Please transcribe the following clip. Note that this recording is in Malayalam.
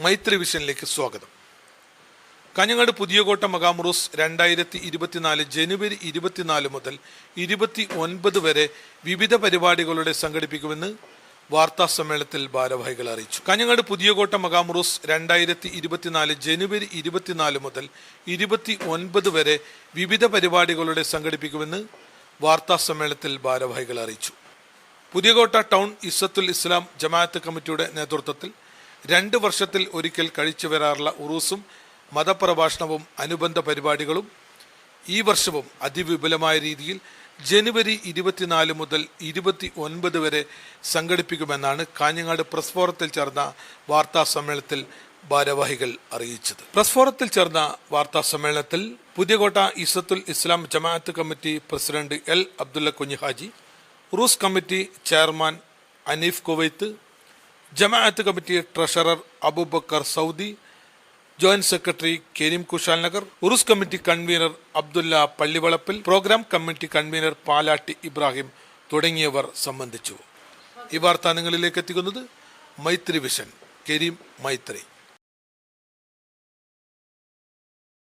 മൈത്രി വിഷനിലേക്ക് സ്വാഗതം. കാഞ്ഞങ്ങാട് പുതിയകോട്ട മകാമുറൂസ് രണ്ടായിരത്തി ഇരുപത്തിനാല് ജനുവരി ഇരുപത്തിനാല് മുതൽ ഇരുപത്തി ഒൻപത് വരെ വിവിധ പരിപാടികളുടെ സംഘടിപ്പിക്കുമെന്ന് വാർത്താ സമ്മേളനത്തിൽ ഭാരവാഹികൾ അറിയിച്ചു. കാഞ്ഞങ്ങാട് പുതിയകോട്ട മകാമുറൂസ് രണ്ടായിരത്തി ഇരുപത്തിനാല് ജനുവരി ഇരുപത്തിനാല് മുതൽ ഇരുപത്തി ഒൻപത് വരെ വിവിധ പരിപാടികളുടെ സംഘടിപ്പിക്കുമെന്ന് വാർത്താ സമ്മേളനത്തിൽ ഭാരവാഹികൾ അറിയിച്ചു. പുതിയകോട്ട ടൗൺ ഇസത്തുൽ ഇസ്ലാം ജമാഅത്ത് കമ്മിറ്റിയുടെ നേതൃത്വത്തിൽ രണ്ട് വർഷത്തിൽ ഒരിക്കൽ കഴിച്ചു വരാറുള്ള ഉറൂസും മതപ്രഭാഷണവും അനുബന്ധ പരിപാടികളും ഈ വർഷവും അതിവിപുലമായ രീതിയിൽ ജനുവരി ഇരുപത്തിനാല് മുതൽ ഇരുപത്തി ഒൻപത് വരെ സംഘടിപ്പിക്കുമെന്നാണ് കാഞ്ഞങ്ങാട് പ്രസ് ഫോറത്തിൽ ചേർന്ന വാർത്താ സമ്മേളനത്തിൽ ഭാരവാഹികൾ അറിയിച്ചത്. പ്രസ് ഫോറത്തിൽ ചേർന്ന വാർത്താ സമ്മേളനത്തിൽ Puthiyakotta Izzathul Islam Jamaath committee president L Abdulla Kunhihaji Uroos committee chairman Aneef Kuwait Jamaath committee treasurer Aboobacker Saudi joint secretary Kareem Kushal Nagar Urus committee convener Abdulla Pallivalappil programme committee convener Palatty Ibrahim തുടങ്ങിയവർ സംബന്ധിച്ചു. ഈ വാർത്ത നിങ്ങളിലേക്ക് എത്തിക്കുന്നത് മൈത്രി വിഷൻ കരീം മൈത്രി.